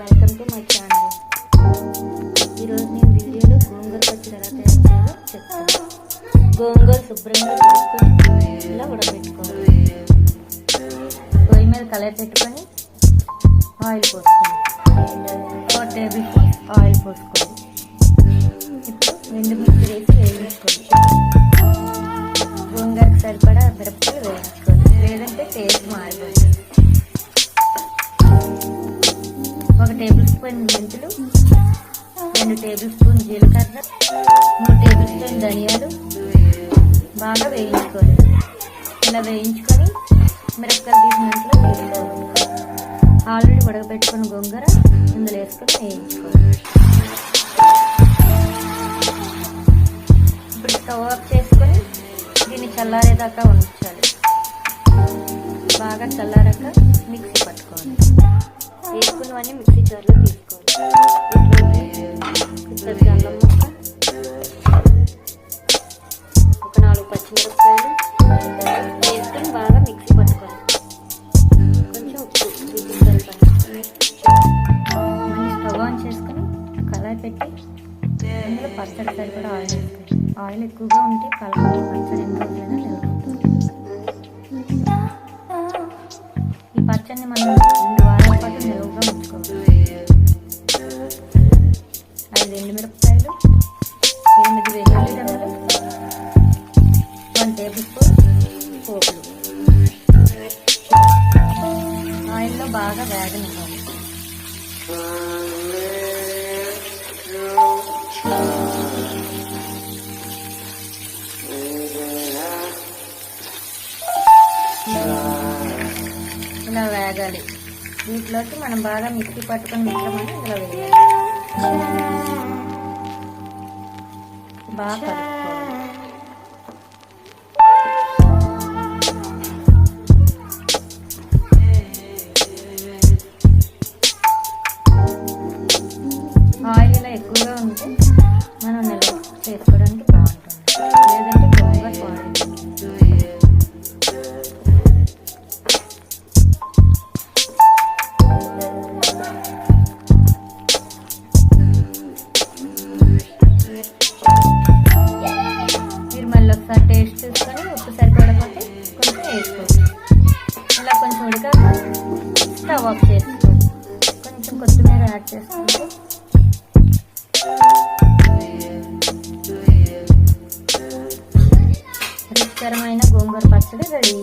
Welcome to my channel ఈరోజు నేను వీడియోలో గోంగూర పచ్చడి ఎలా తయారు చేయాలో చెప్తాను. గోంగూర శుభ్రంగా తీసుకొని ఇలా ఉడకబెట్టుకోవాలి. పొయ్యి మీద కలర్ పెట్టుకొని ఆయిల్ పోసుకోవాలి. ఫోర్ టేబుల్ స్పూన్ ఆయిల్ పోసుకోవాలి. ఇప్పుడు రెండు మిర్చి వేసి వేయించుకోవాలి. గోంగూరకు సరిపడా మిరపకాయలు వేయించుకోవాలి. లేదంటే టేస్ట్ మారిపోతుంది. టేబుల్ స్పూన్ మెంతులు రెండు టేబుల్ స్పూన్ జీలకర్ర మూడు టేబుల్ స్పూన్ ధనియాలు బాగా వేయించుకోవాలి ఇలా వేయించుకొని మిరపకాయలు తీసినట్లు తీసుకోవాలి ఆల్రెడీ ఉడకబెట్టుకున్న గొంగర ఇందులో వేసుకొని వేయించుకోవాలి. ఇప్పుడు స్టవ్ ఆఫ్ చేసుకొని దీన్ని చల్లారేదాకా ఉంచాలి. బాగా చల్లారాక మిక్సీ పట్టుకోవాలి. వేసుకున్నవన్నీ మిక్సీ జార్లో తీసుకోవాలి. ఇట్లోకి అల్లం ముక్క ఒక నాలుగు పచ్చిమిరపకాయలు వేసుకొని బాగా మిక్సీ పట్టుకోవాలి కొంచెం ఉప్పు రుచికి సరిపడా మళ్ళీ స్టవ్ ఆన్ చేసుకొని కళాయి పెట్టి అందులో పచ్చడి సరిపడా ఆయిల్ వేసుకోవాలి ఆయిల్ ఎక్కువగా ఉంటే కలర్ పచ్చడి ఎంత రోజులైనా నిల్వ ఈ పచ్చడిని మనం ఐదు ఎండుమిరపకాయలు ఎనిమిది వెల్లుల్లి రెమ్మలు వన్ టేబుల్ స్పూన్ పోపులు. ఆయిల్లో బాగా వేగనివ్వాలి. ఇలా వేగాలి. వీటిలోకి మనం బాగా మిక్సీ పట్టుకొని మిశ్రమాన్ని ఇలా వేయాలి. బాగా కలుపుకోవాలి ఆయిల్ ఇలా ఎక్కువగా ఉంటే మనం నిల్వ చేసుకోవచ్చు. మళ్ళీ ఒకసారి టేస్ట్ చూసుకొని ఉప్పు సరిపడకపోతే కొంచెం వేసుకోవచ్చు ఇలా కొంచెం ఉడకాక స్టవ్ ఆఫ్ చేసుకోండి. కొంచెం కొత్తిమీర యాడ్ చేసుకుంటే రుచికరమైన గోంగూర పచ్చడి రెడీ.